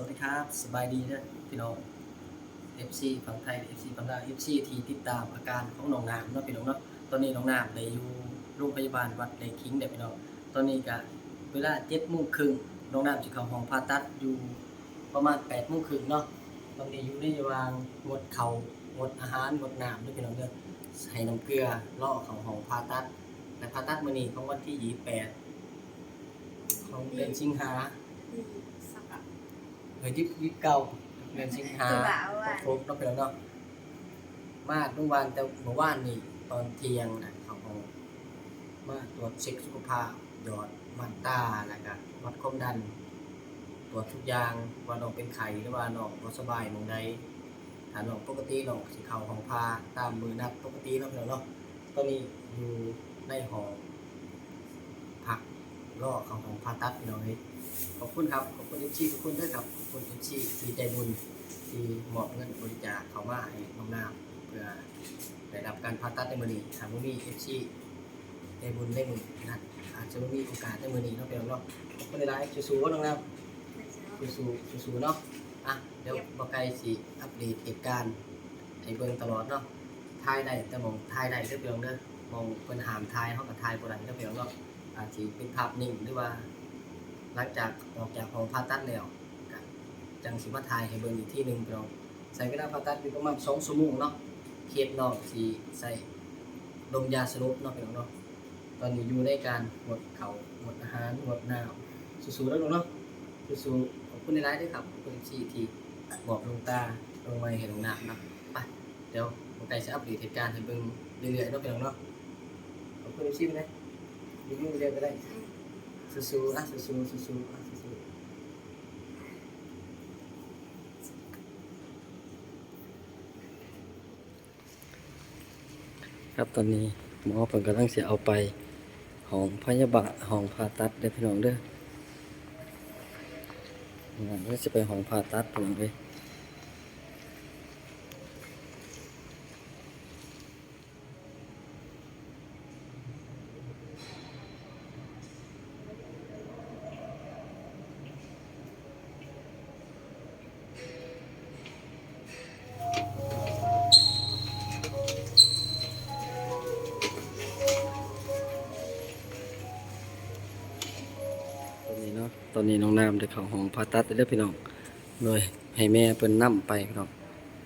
วัสดีครับ สบายดีนะพี่น้อง FC ฝั่งไทย FC ฝั่งลาว FC ที่ติดตามอาการของน้องน้ำเนาะพี่น้องเนาะตอนนี้น้องน้ำได้อยู่โรงพยาบาลวัดไร่ขิงเด็กพี่น้องตอนนี้ก็เวลา7โมงครึ่งน้องน้ำจะเข้าห้องผ่าตัดอยู่ประมาณ8โมงครึ่งเนาะตอนนี้อยู่ในระหว่างงดเขางดอาหารงดน้ำด้วยพี่น้องเด้อให้น้ำเกลือล่อเข้าห้องผ่าตัดและผ่าตัดมื้อนี้ของวันที่28ของเดือนสิงหา เฮ้ยยิบยิบเก่าเดือนสิงหาจะบ่าวว่าครบเนาะไปแล้วเนาะมาทุกวันแต่เมื่อวานนี่ตอนเที่ยงนะเขาเอามาตรวจเช็คสุขภาพหยอดมันตาแล้วก็วัดความดัน ตรวจทุกอย่างว่าน้องเป็นไข้หรือว่าน้องบ่สบายหมองใดถ้าน้องปกติน้องสิเข้าห้องพาตามมือนัดปกติเนาะพี่น้องเนาะตอนนี้อยู่ในห้องพัก รอเขาห้องผ่าตัดพี่น้องเอ้ยขอบคุณครับ ขอบคุณเอฟซีทุกคนด้วยครับ ขอบคุณเอฟซีที่ใจบุญที่มอบเงินบริจาคเขามาให้น้องน้ำเพื่อได้รับการผ่าตัดในมือนี้ทางมือนี้เอฟซีใจบุญได้มือนัดอาจจะไม่มีโอกาสในมือนี้เนาะเพียงเนาะขอบคุณหลายๆสู้ๆน้องน้ำสู้ๆสู้ๆเนาะอะเดี๋ยวบอกไกลสิอัปเดตเหตุการณ์ให้เบิ่งตลอดเนาะทายได้แต่มองทายได้เด้อยงเด้อมองเพิ่นหามทายเฮาก็ทายบ่ได้เด้อยงเนาะ อาจสิเป็นภาพนิ่งหรือว่า หลังจากออกจากห้องผ่าตัดแล้วจังสิมาถ่ายให้เบิ่งอีกที่หนึงพี่น้องใส่เวลาผ่าตัดอยู่ประมาณ2ชั่วโมงเนาะเคสน้องสิใส่ดมยาสลบเนาะพี่น้องเนาะตอนนี้อยู่ในการงดเข้าวงดอาหารงดน้ำสู้ๆแล้วลูกเนาะสู้ๆขอบคุณหลายๆด้วยครับขอบคุณที่ที่บอกลงตาลงไม้ให้ลงน้ำนะไปเดี๋ยวผมไก่จะอัปเดตเหตุการณ์ให้เบิ่งเรื่อยๆเนาะพี่น้องเนาะขอบคุณที่ไปนะ รีวิวเรื่อยๆก็ได้สู้ๆอะสู้ๆสู้ๆอะสู้ๆครับตอนนี้หมอเพิ่นกำลังสิเอาไปห้องพยาบาลห้องผ่าตัดเด้พี่น้องเด้อนั่นก็สิไปห้องผ่าตัดพี่น้องเด้ ตอนนี้น้องน้ำได้เข้าห้องผ่าตัดแล้วเด้อพี่น้องโดยให้แม่เพิ่นนํไปพี่น้อง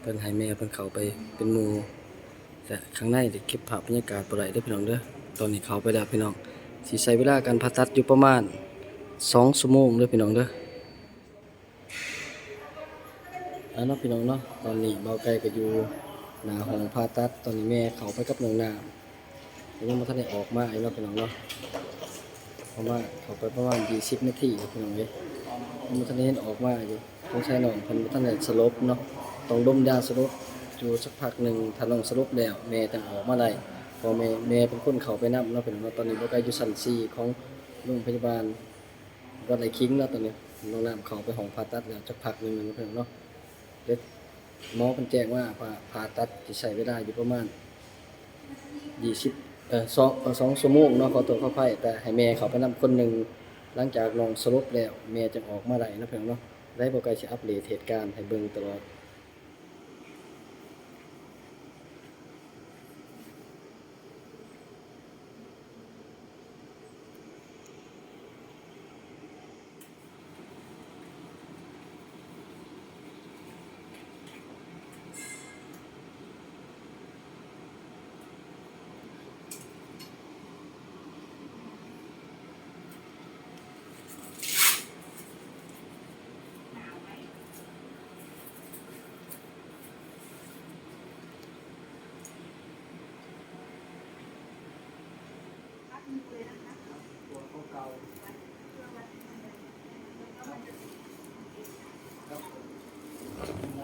เพิ่นให้แม่เพิ่นเข้าไปเป็นหมู่แต่ข้างในได้เก็บภาพบรรยากาศบ่ได้เด้อพี่น้องเด้อตอนนี้เข้าไปแล้วพี่น้องสิใช้เวลาการผ่าตัดอยู่ประมาณ2ชั่วโมงเด้อพี่น้องเด้อแล้วเนาะพี่น้องเนาะตอนนี้เบาไก่ก็อยู่หน้าห้องผ่าตัดตอนนี้แม่เข้าไปกับน้องน้ำยังบ่ทันได้ออกมาไอีกเนาะพี่น้องเนาะ ประมาเขาไปประมาณ20นาทีพี่น้องเอ้ยมันทันเห็นออกมาอยู่ต้องใช้น้องพิ่นบ่ทันได้สลบเนาะต้องดมยาสลบอยู่สักพักหนึ่งถ้าน้องสลบแล้วแม่จะออกมาได้พอแม่แม่เป็นคนเขาไปนํเนาะพี่น้องเนาตอนนี้บ่ไกลอยู่ชั้น4ของโรงพยาบาลวัดไร่ขิงเนาะตอนนี้น้องน้ำเขาไปห้องผ่าตัดแล้วสักพักหนึงเนาะพี่องเนาะเดี๋ยวหมอเพิ่นแจ้งว่าผ่าผ่าตัดสิใช้เวลาอยู่ประมาณ20 เออสองสองสมุกเนาะขอตัวเข้าไปแต่ให้แม่เขาไปนำคนหนึ่งหลังจากลองสรุปแล้วแม่จะออกมาได้นะเพียงเนาะได้บอกไกลสิอัปเดตเหตุการณ์ให้เบิ่งตลอด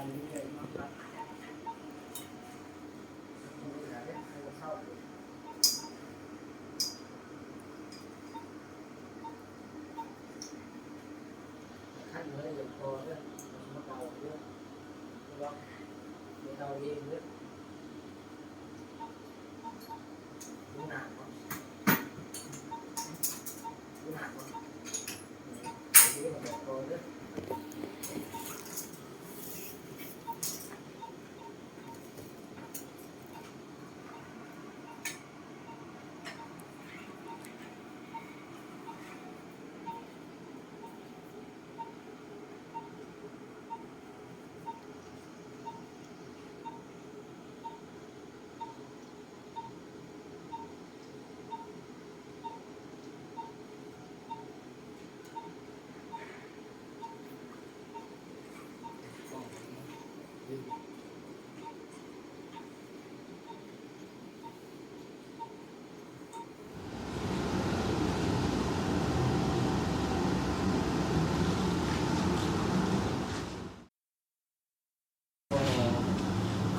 よかった。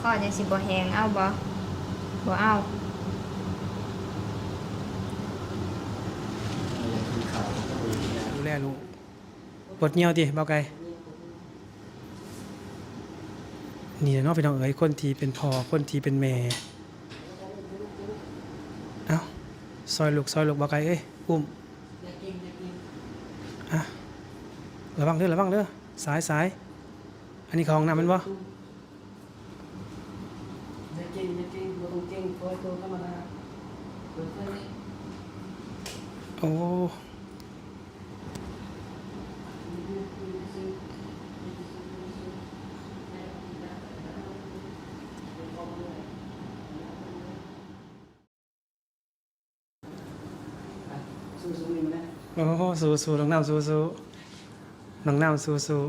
อจังสิบ่แหงเอาบ่บ่เอาดูแลลูกปวดเหี่ยวดิเบาไกลนี่แหละเนาะพี่น้องเอ๋ยคนทีเป็นพ่อคนทีเป็นแม่เอ้าซอยลูกซอยลูกเบาไกลเอ้ยอุ้มอะระวังเด้อระวังเด้อสายสายอันนี้ของน้ำมันบ่ โอ้โอ้โหสู้สู้น้องน้ำสู้สู้น้องน้ำสู้สู้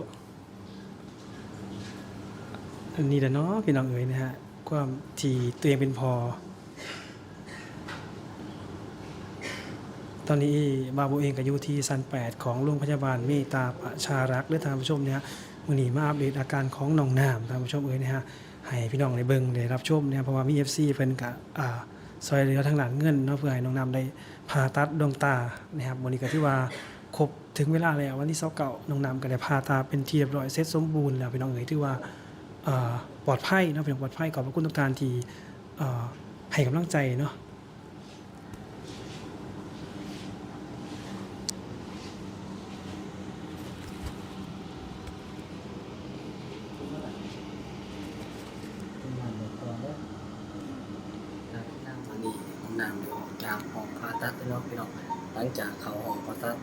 อันนี้แหละเนาะพี่น้องเอ๋ยนะฮะ ความที่ตัวเองเป็นพอ ตอนนี้บาโบเองก็อยู่ที่ซัน8ของโรงพยาบาลเมตตาประชารักษ์หรือท่านผู้ชมเนี่ยมื้อนี้มาอัปเดตอาการของน้องน้ำท่านผู้ชมเอ้ยนะฮะให้พี่น้องได้เบิงได้รับชมเนี่ยเพราะว่ามี FC เพิ่นก็อ่าซอยเหลือทางหลังเงินเนาะเพื่อให้น้องน้ำได้ผ่าตัดดวงตานะครับวันนี้ก็ที่ว่าครบถึงเวลาแล้ววันที่29น้องน้ำก็ได้ผ่าตาเป็นที่เรียบร้อยเสร็จสมบูรณ์แล้วพี่น้องเอ้ยที่ว่าอ่าปลอดภัยเนาะพี่น้องปลอดภัยขอบพระคุณทุกท่านที่อ่าให้กำลังใจเนาะมาณนี้ก่อนเด้อจากน้ำมานี่น้ำน้ำเดี๋ยวออกจากห้องผ่าตัดเนาะพี่น้องหลังจากเข้าห้องผ่าตัด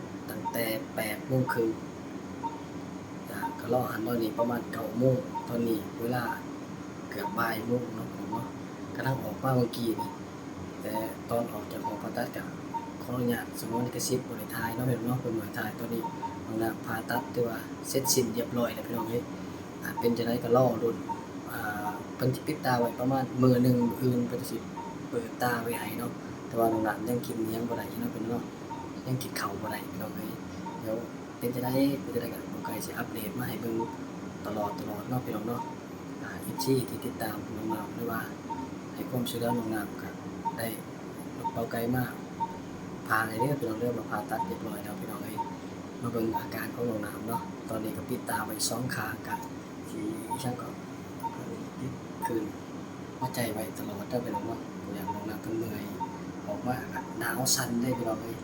ตั้งแต่8โมงครึ่งจากก็รอหันตอนนี้ประมาณ9โมงตอนนี้เวลาเกือบบ่ายโมงเนาะผมเนาะกำลังออกมาเมื่อกี้นี่แต่ตอนออกจากหองผ่าตัดกับขออนุญาตสมมติกระซิบบริทายเนาะเป็นเนาะเป็นบริทายตอนนี้น้องน้ำผ่าตัดที่ว่าเสร็จสิ้นเรียบร้อยแล้วพี่น้องเฮ้ยเป็นจะได้ก็รอรุ่นอ่าเพิ่นสิปิดตาไว้ประมาณมือหนึ่งอื่นเพิ่นสิเปิดตาไว้ให้เนาะแต่ว่าน้องหลานยังกินยังบ่ได้เนาะเพิ่นเนาะ ยังกินเขาบ่ได้พี่น้องเอ้ยเดี๋ยวเป็นจะได้เป็นจะได้ก็บ่ไกลสิอัปเดตมาให้เบิ่งตลอดตลอดเนาะพี่น้องเนาะอ่า FC ที่ติดตามน้องๆหรือว่าให้ความช่วยเหลือน้องๆก็ได้เบาไกลมากพาให้เด้อพี่น้องเด้อมาผ่าตัดเรียบร้อยแล้วพี่น้องเอ้ยมาเบิ่งอาการของน้องๆเนาะตอนนี้ก็ปิดตาไว้สองขากันที่ช่างก็ยึดคืนหัวใจไว้ตลอดถ้าเป็นว่าะอย่างลงน้ำกันเหนื่อยออกมาหนาวสั่นได้ไปลองเลย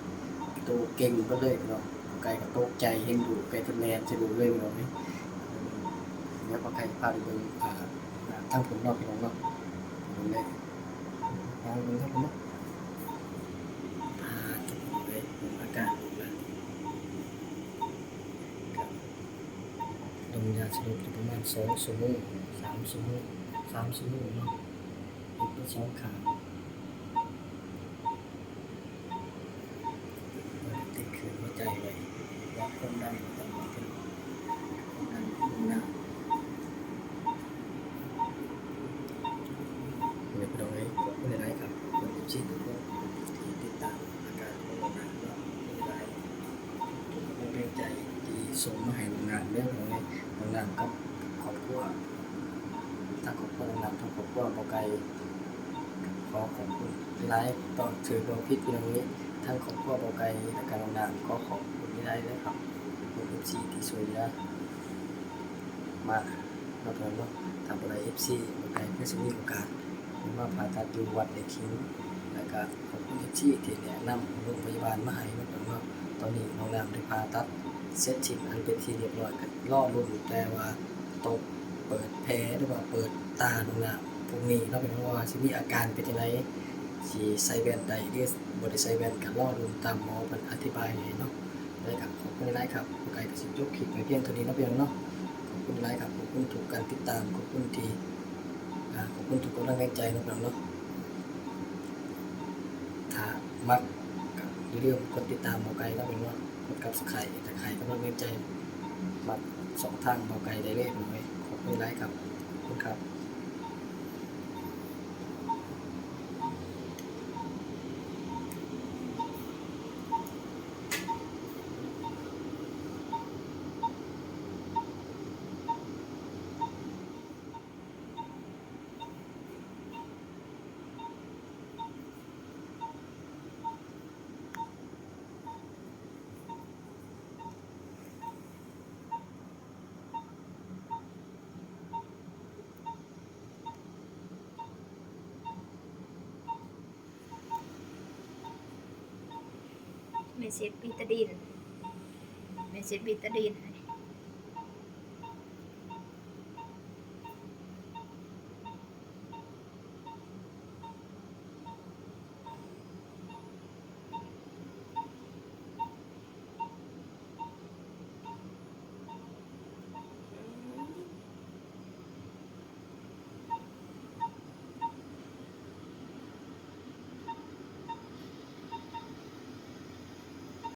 ตัวเก่งก็เลยไปลองไก่กับโต๊ะใจเฮงดูไปทะแมนจะดูเลยไปลองไหมเนี่ยพอใครพาไปดูอ่าทั้งผมนอกพี่น้องเนาะดูเลยลองดูทั้งผมเนาะอ่าทุกคนเลยอาการดูแลครับดมยาสลบอยู่ประมาณสองชั่วโมงสามชั่วโมงสามชั่วโมงเนาะอีกเป็นสองขางติดคืนหัวใจไว้วัดความดันตลอดเป็นความดันหน้าไม่เป็นไรขอบคุณหลายๆครับขอบคุณที่ทุกคนที่ติดตามอาการของเรานะเนาะไม่เป็นไรทุกคนเป็นใจที่ ส่งมาให้งานเรื่องของนี้โรงานกับครอบครัวทั้งครอบครัวงานทั้งครอบครัวบอไกลขอขอบคุณหลายต่อถือดวพิษตรงนี้ทั้งครอบครัวบอไกลและการโรงงานก็ขอบคุณหลายๆเลยครับขอบคุณเอฟซีที่ช่วยเหลือมาเราเพิ่มว่าทำอะไรเอฟซีบอไกลเพื่อจะมีโอกาสมาผ่าตัดดูวัดเด็กคิ้วแล้วก็ขอบคุณเอฟซีที่แนะนำโรงพยาบาลมาให้เราเพิ่มาตอนนี้โรงงานได้ผ่าตัด เซตชิมอันเป็นที่เรียบร้อยก็ล่อรุ่นแต่ว่าต้องเปิดแผลหรือว่าเปิดตาตรงหน้าพวกนี้เราเป็นว่าสิมีอาการเป็นยังไงสิใส่แวนใดหรือบริใส่แวนกับล่อรุ่นตามหมอมันอธิบายให้เนาะได้ครับขอบคุณหลายครับผู้ไก่กสิยกคลิปไปเพียงเท่านี้นะเพียงเนาะขอบคุณหลายครับขอบคุณทุกการติดตามขอบคุณทีขอบคุณทุกกำลังใจนะเพียงเนาะถ้ามักกับเรื่องกดติดตามหมอไก่เนาะเพียงเนาะ ดกับสไข่แต่ไข่ก็ต้องเน้นใจมาสองทางเบาไกลได้เลขหน่อยขอบคุณไลค์ครับขอบคุณครับ เซตบิตาดิน เมเซตบิตาดิน